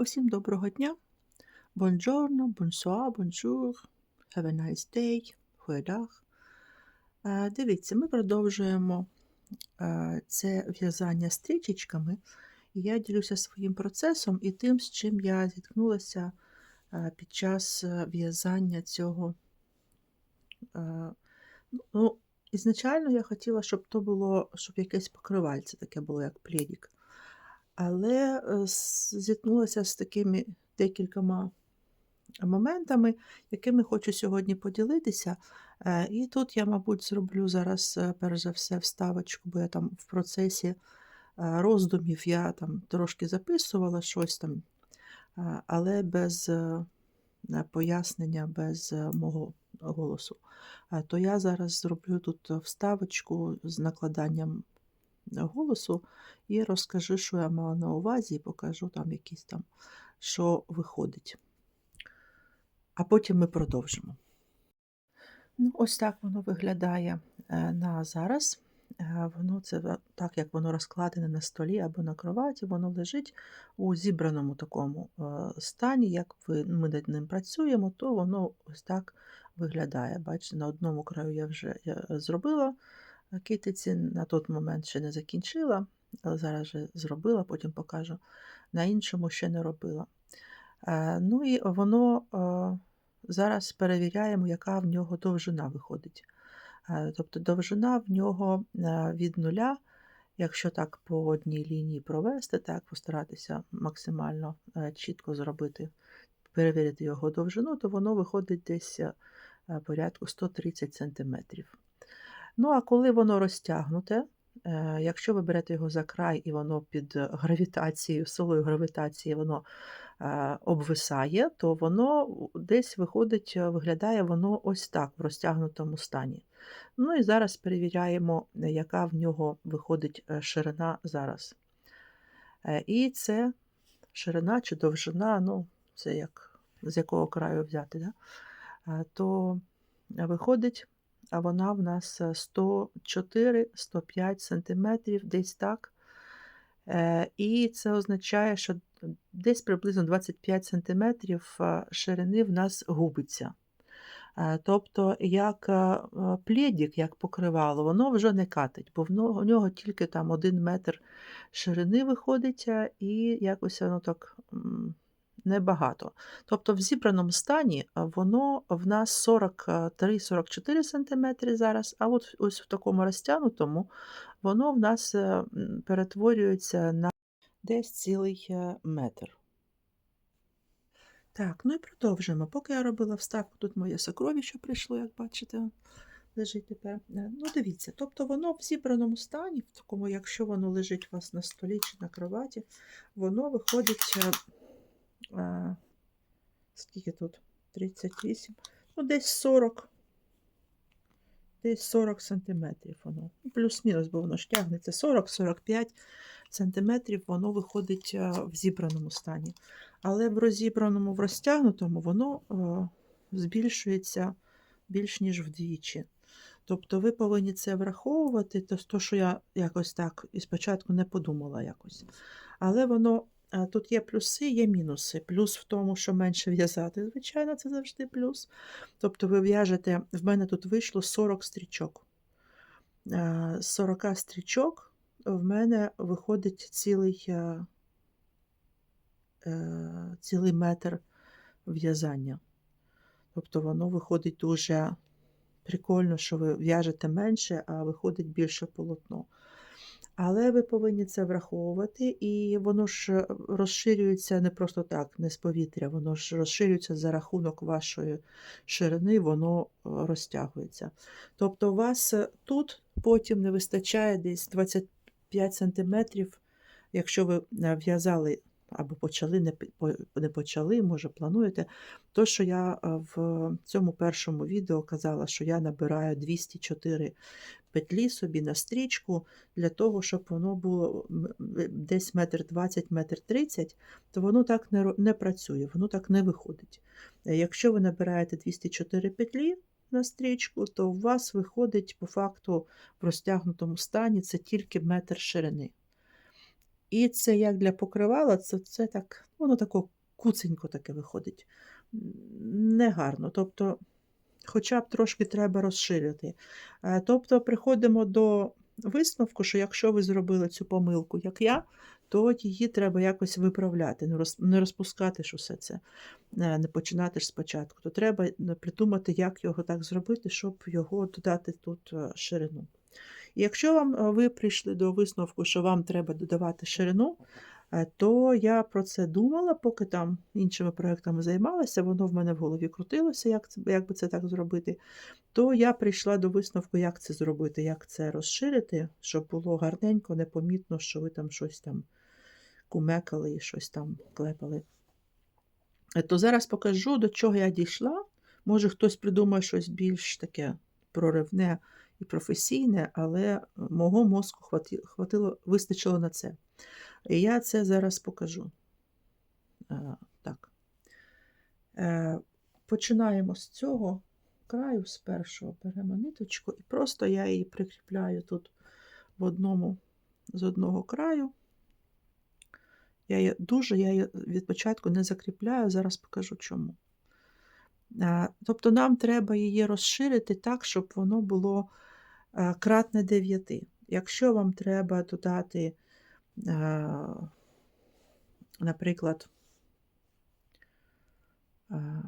Усім доброго дня. Buongiorno, bonsoir, bonjour, have a nice day, goeiedag. Е, Дивіться, ми продовжуємо е, це в'язання стрічечками. Я ділюся своїм процесом і тим, з чим я зіткнулася е, під час в'язання цього. Ну, ізначально я хотіла, щоб то було, щоб якесь покривальце таке було, як плєдік. Але е, зіткнулася з такими декількома моментами, якими хочу сьогодні поділитися. Е, І тут я, мабуть, зроблю зараз, е, перш за все, вставочку, бо я там в процесі роздумів я там трошки записувала щось там, але без пояснення, без мого голосу. То я зараз зроблю тут вставочку з накладанням голосу і розкажу, що я мала на увазі, і покажу там якісь там, що виходить. А потім ми продовжимо. Ну, ось так воно виглядає е, на зараз. Е, Воно це так, як воно розкладене на столі або на кроваті, воно лежить у зібраному такому е, стані. Як ми над ним працюємо, то воно ось так виглядає. Бачите, на одному краю я вже зробила китиці, на той момент ще не закінчила, але зараз вже зробила, потім покажу. На іншому ще не робила. Е, Ну і воно е, зараз перевіряємо, яка в нього довжина виходить. Е, Тобто довжина в нього від нуля, якщо так по одній лінії провести, так постаратися максимально чітко зробити, перевірити його довжину, то воно виходить десь порядку 130 см. Ну, а коли воно розтягнуте, е, якщо ви берете його за край і воно під гравітацією, силою гравітації воно е, обвисає, то воно десь виходить, е, виглядає воно ось так в розтягнутому стані. Ну і зараз перевіряємо, е, яка в нього виходить е, ширина зараз. Е, І це ширина чи довжина, ну, це як з якого краю взяти, да? Е, то виходить, а вона в нас 104-105 см, десь так. Е, І це означає, що десь приблизно 25 см ширини в нас губиться. Е, Тобто, як е, е, плєдік, як покривало, воно вже не катить, бо в нього тільки там один метр ширини виходить, е, і якось воно так небагато. Тобто в зібраному стані е, воно в нас 43-44 см зараз, а от ось в такому розтягнутому воно в нас е, перетворюється на десь цілий е, метр. Так, ну і продовжуємо. Поки я робила вставку, тут моє сокровище прийшло, як бачите, лежить тепер. Ну, дивіться, тобто воно в зібраному стані, в такому, якщо воно лежить у вас на столі чи на кроваті, воно виходить, е, скільки тут? 38, ну десь 40, десь 40 сантиметрів воно. Ну, Плюс-мінус, бо воно ж тягнеться 40-45 сантиметрів, воно виходить е, в зібраному стані. Але в розібраному, в розтягнутому воно е, збільшується більш ніж вдвічі. Тобто ви повинні це враховувати, то, що я якось так і спочатку не подумала якось. Але воно тут є плюси, є мінуси. Плюс в тому, що менше в'язати, звичайно, це завжди плюс. Тобто ви в'яжете, в мене тут вийшло 40 стрічок. Е, З 40 стрічок в мене виходить цілий, е, е, цілий метр в'язання. Тобто воно виходить дуже прикольно, що ви в'яжете менше, а виходить більше полотно. Але ви повинні це враховувати, і воно ж е, розширюється не просто так, не з повітря, воно ж розширюється за рахунок вашої ширини, воно е, розтягується. Тобто, у вас е, тут потім не вистачає десь 25 см, якщо ви в'язали або почали, не, не почали, може плануєте, то, що я в цьому першому відео казала, що я набираю 204 петлі собі на стрічку для того, щоб воно було е, десь метр 20, метр 30, то воно так не, не працює, воно так не виходить. Е, Якщо ви набираєте 204 петлі на стрічку, то у вас виходить по факту в розтягнутому стані це тільки метр ширини. І це як для покривала, це, це так воно тако куценько таке виходить. Негарно. Тобто, хоча б трошки треба розширити. Е, Тобто, приходимо до висновку, що якщо ви зробили цю помилку, як я, то її треба якось виправляти, не розпускати ж усе це, е, не починати ж спочатку. То треба е, придумати, як його так зробити, щоб його додати тут ширину. І якщо вам ви прийшли до висновку, що вам треба додавати ширину, то я про це думала, поки там іншими проектами займалася, воно в мене в голові крутилося, як, як би це так зробити. То я прийшла до висновку, як це зробити, як це розширити, щоб було гарненько, непомітно, що ви там щось там кумекали і щось там клепали. Е, То зараз покажу, до чого я дійшла. Може, хтось придумає щось більш таке проривне і професійне, але мого мозку хватило, вистачило на це. І я це зараз покажу. Е, Так. Е, Починаємо з цього краю, з першого беремо ниточку, і просто я її прикріпляю тут в одному з одного краю. Я її, дуже я її від початку не закріпляю, зараз покажу чому. Е, Тобто нам треба її розширити так, щоб воно було кратне 9. Якщо вам треба додати, наприклад, е,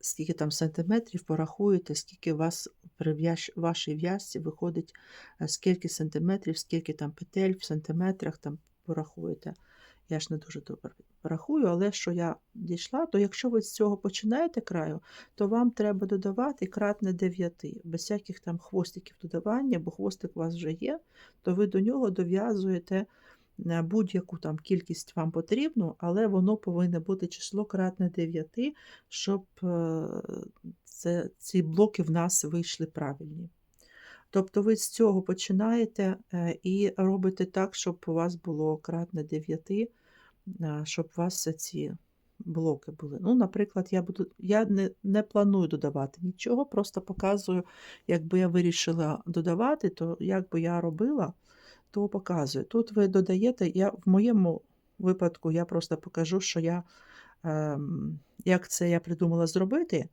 скільки там сантиметрів, порахуєте, скільки вас при вашій в'язці виходить, е, скільки сантиметрів, скільки там петель в сантиметрах там порахуєте. Я ж не дуже добре рахую, але що я дійшла, то якщо ви з цього починаєте краю, то вам треба додавати кратне 9, без всяких там хвостиків додавання, бо хвостик у вас вже є, то ви до нього дов'язуєте е, будь-яку там кількість вам потрібну, але воно повинно бути число кратне 9, щоб е, це, ці блоки в нас вийшли правильні. Тобто ви з цього починаєте е, і робите так, щоб у вас було кратне 9, е, щоб у вас ці блоки були. Ну, наприклад, я буду, я не, не планую додавати нічого, просто показую, якби я вирішила додавати, то як би я робила, то показую. Тут ви додаєте, я, в моєму випадку я просто покажу, що я, ем, як це я придумала зробити,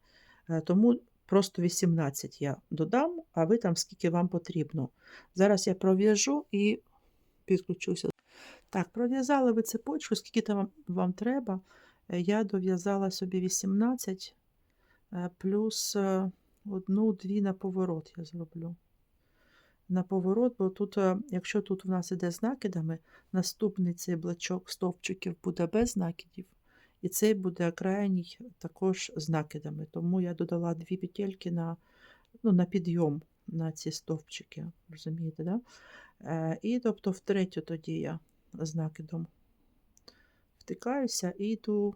е, тому просто 18 я додам, а ви там скільки вам потрібно. Зараз я пров'яжу і підключуся. Так, пров'язали ви цепочку, скільки там вам- вам треба. Е, Я дов'язала собі 18 е, плюс е, одну-дві на поворот я зроблю. На поворот, бо тут, якщо тут в нас іде з накидами, наступний цей блочок стовпчиків буде без накидів, і цей буде крайній також з накидами. Тому я додала дві петельки на, ну, на підйом на ці стовпчики. Розумієте, да? Е, І тобто втретю тоді я з накидом втикаюся і йду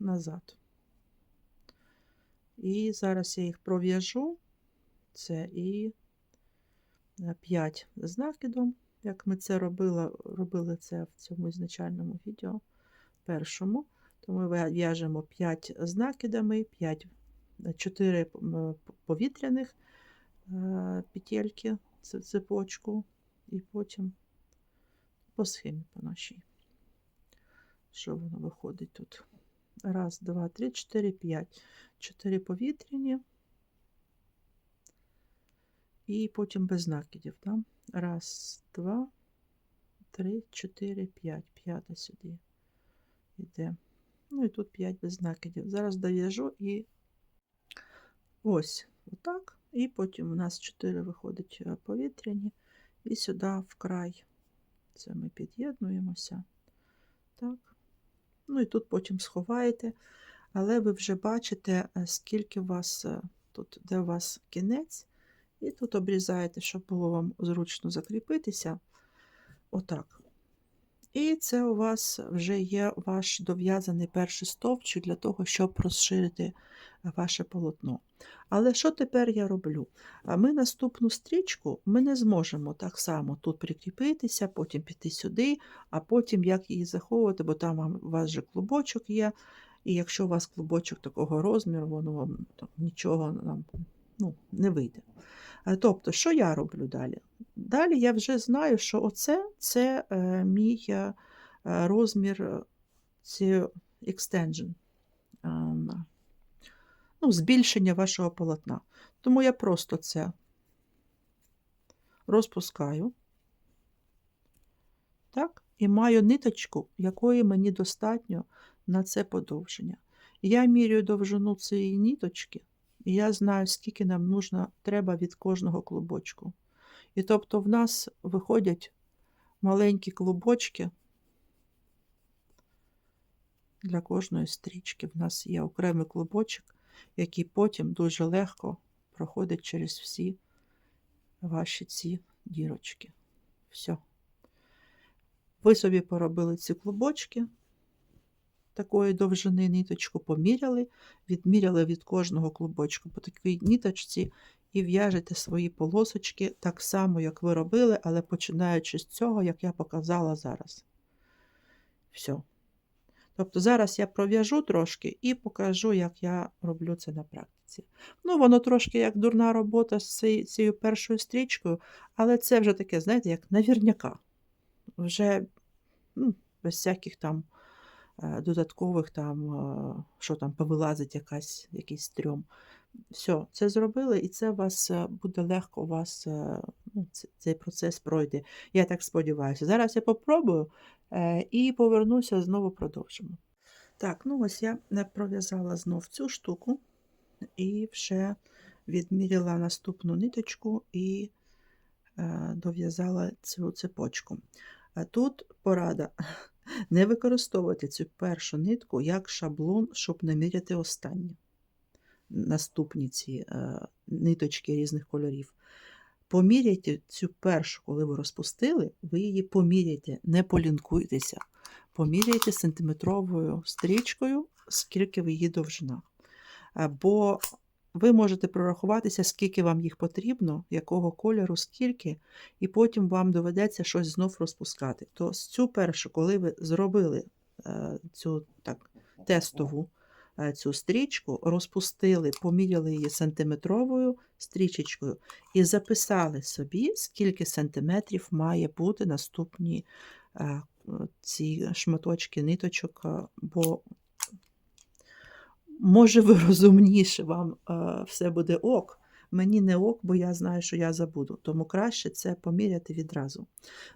назад. І зараз я їх пров'яжу. Це і 5 з накидом, як ми це робили, робили це в цьому ізначальному відео першому. Тому ми в'яжемо 5 з накидами, 5, 4 повітряних е, петельки, цепочку, і потім по схемі по нашій. Що воно виходить тут? Раз, два, три, чотири, п'ять. Чотири повітряні. І потім без накидів. Да? Раз, два, три, чотири, п'ять. П'ята сюди йде. Ну і тут 5 без накидів. Зараз дов'яжу і ось отак. І потім у нас 4 виходить е, повітряні. І сюди в край. Це ми під'єднуємося. Так. Ну і тут потім сховаєте. Але ви вже бачите, е, скільки у вас е, тут, де у вас кінець. І тут обрізаєте, щоб було вам зручно закріпитися. Отак. І це у вас вже є ваш дов'язаний перший стовпчик для того, щоб розширити ваше полотно. Але що тепер я роблю? Ми наступну стрічку ми не зможемо так само тут прикріпитися, потім піти сюди, а потім як її заховувати, бо там у вас же клубочок є. І якщо у вас клубочок такого розміру, воно вам там, нічого нам ну, не вийде. Е, Тобто, що я роблю далі? Далі я вже знаю, що оце це е, мій е, розмір е, extension, ем, ну, збільшення вашого полотна. Тому я просто це розпускаю. Так, і маю ниточку, якої мені достатньо на це подовження. Я міряю довжину цієї ниточки, і я знаю, скільки нам нужно, треба від кожного клубочку. І тобто в нас виходять маленькі клубочки для кожної стрічки. В нас є окремий клубочок, який потім дуже легко проходить через всі ваші ці дірочки. Все. Ви собі поробили ці клубочки такої довжини ниточку, поміряли, відміряли від кожного клубочку по такій ниточці і в'яжете свої полосочки так само, як ви робили, але починаючи з цього, як я показала зараз. Все. Тобто зараз я пров'яжу трошки і покажу, як я роблю це на практиці. Ну, воно трошки як дурна робота з цією, першою стрічкою, але це вже таке, знаєте, як навірняка. Вже ну, без всяких там додаткових там, е, що там повилазить якась, якийсь стрьом. Все, це зробили, і це вас е, буде легко, у вас е, ну, цей процес пройде. Я так сподіваюся. Зараз я попробую е, і повернуся, знову продовжимо. Так, ну ось я пров'язала знов цю штуку і вже відміряла наступну ниточку і е, дов'язала цю цепочку. Тут порада не використовувати цю першу нитку як шаблон, щоб не міряти останню наступні ці е, ниточки різних кольорів. Поміряйте цю першу, коли ви розпустили, ви її поміряйте, не полінкуйтеся. Поміряйте сантиметровою стрічкою, скільки ви її довжина. Бо ви можете прорахуватися, скільки вам їх потрібно, якого кольору, скільки, і потім вам доведеться щось знов розпускати. То з цю першу, коли ви зробили е, цю так, тестову е, цю стрічку, розпустили, поміряли її сантиметровою стрічечкою і записали собі, скільки сантиметрів має бути наступні е, ці шматочки ниточок, бо може ви розумніше, вам е, все буде ок. Мені не ок, бо я знаю, що я забуду. Тому краще це поміряти відразу.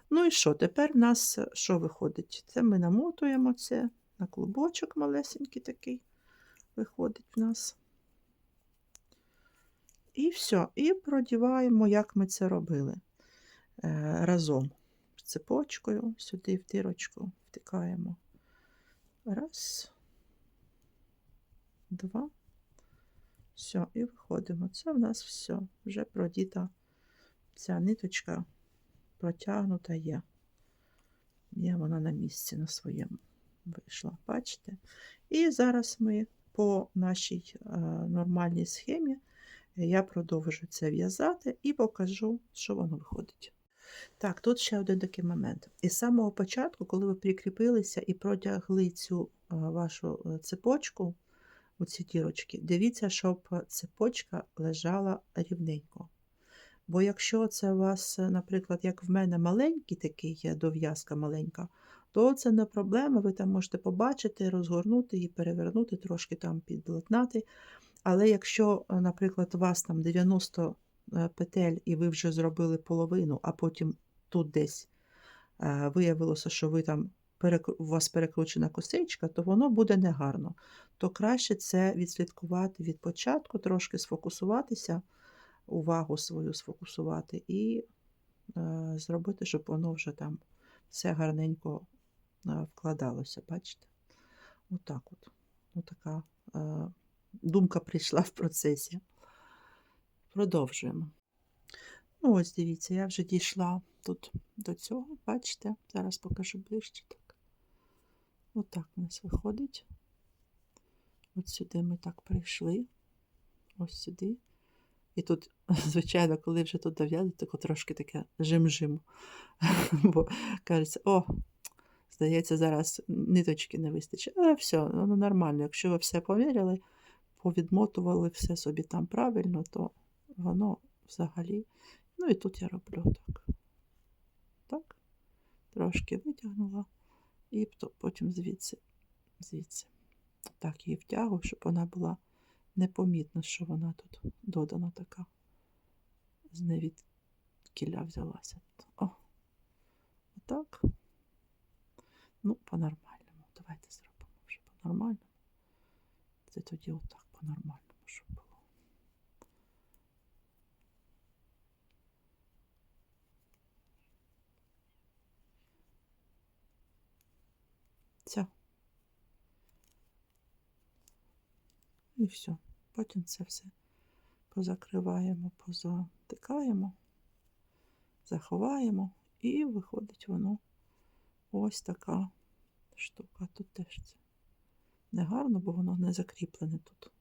Ну і що? Тепер в нас е, що виходить? Це ми намотуємо це на клубочок малесенький такий виходить в нас. І все. І продіваємо, як ми це робили е, разом. Цепочкою сюди в дирочку втикаємо. Раз, два. Все, і виходимо. Це в нас все. Вже продіта ця ниточка протягнута є. Є вона на місці на своєму вийшла, бачите? І зараз ми по нашій е, нормальній схемі я продовжу це в'язати і покажу, що воно виходить. Так, тут ще один такий момент. Із самого початку, коли ви прикріпилися і протягли цю е, вашу е, цепочку, у ці дірочки, дивіться, щоб цепочка лежала рівненько. Бо якщо це у вас, е, наприклад, як в мене маленький такий є дов'язка маленька, то це не проблема, ви там можете побачити, розгорнути і перевернути, трошки там підлатнати. Але якщо, е, наприклад, у вас там 90 е, петель і ви вже зробили половину, а потім тут десь е, виявилося, що ви там у вас перекручена косичка, то воно буде негарно. То краще це відслідкувати від початку, трошки сфокусуватися, увагу свою сфокусувати і е, зробити, щоб воно вже там все гарненько е, вкладалося. Бачите? Отак от. Отака е, думка прийшла в процесі. Продовжуємо. Ну, ось дивіться, я вже дійшла тут до цього, бачите? Зараз покажу ближче. Так. Отак у нас виходить. От сюди ми так прийшли. Ось сюди. І тут, звичайно, коли вже тут дов'язують, тако трошки таке жим-жим. Бо кажеться, о, здається, зараз ниточки не вистачить. Але все, воно нормально. Якщо ви все поміряли, повідмотували все собі там правильно, то воно взагалі. Ну і тут я роблю так. Так. Трошки витягнула, і потім звідси звідси. Так її втягую, щоб вона була непомітна, що вона тут додана така. З невідкіля взялася. О, отак. Ну, по-нормальному. Давайте зробимо вже по-нормальному. Це тоді отак по-нормальному, щоб було. І все. Потім це все позакриваємо, позатикаємо, заховаємо, і виходить воно ось така штука. Тут теж це не гарно, бо воно не закріплене тут.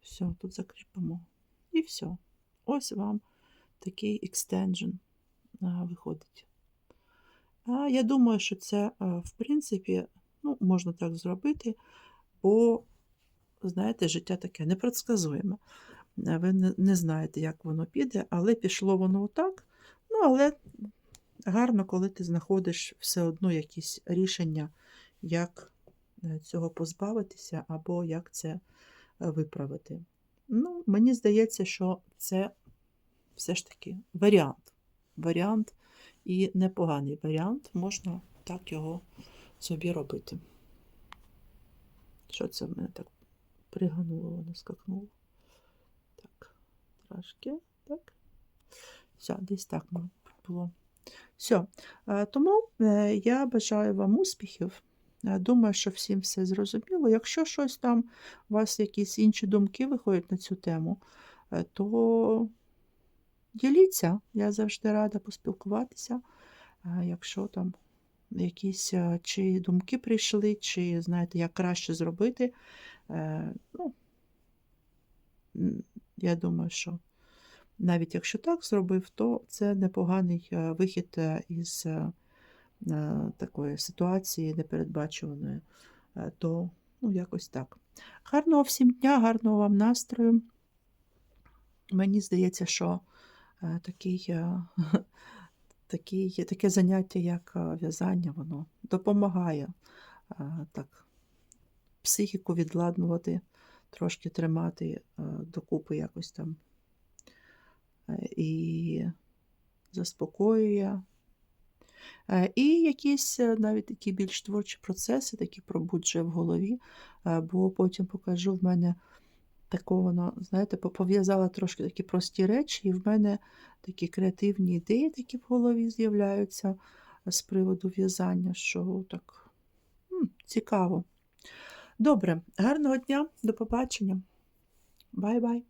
Все, тут закріпимо. І все. Ось вам такий екстенжен виходить. Я думаю, що це, в принципі, ну, можна так зробити, бо, знаєте, життя таке непредсказуєме. Е, Ви не, не знаєте, як воно піде, але пішло воно отак. Ну, але гарно, коли ти знаходиш все одно якісь рішення, як е, цього позбавитися, або як це е, виправити. Ну, мені здається, що це все ж таки варіант. Варіант і непоганий варіант, можна так його собі робити. Що це в мене так пригануло, воно скакнуло? Так, трошки, так. Все, десь так було. Все. Е, Тому е, я бажаю вам успіхів. Е, Думаю, що всім все зрозуміло. Якщо щось там, у вас якісь інші думки виходять на цю тему, то діліться. Я завжди рада поспілкуватися. Якщо там якісь е, чи думки прийшли, чи знаєте, як краще зробити. Е, Ну, я думаю, що навіть якщо так зробив, то це непоганий е, вихід із такої ситуації непередбачуваної. То ну, якось так. Гарного всім дня, гарного вам настрою. Мені здається, що такий, е, такий, таке заняття, як е, в'язання, воно допомагає е, так, психіку відладнувати, трошки тримати е, докупи якось там е, і заспокоює. Е, І якісь е, навіть такі більш творчі процеси, такі пробуджує в голові, е, бо потім покажу в мене такого, воно, знаєте, пов'язала трошки такі прості речі, і в мене такі креативні ідеї такі в голові з'являються е, з приводу в'язання, що так м, цікаво. Добре, гарного дня, до побачення. Бай-бай.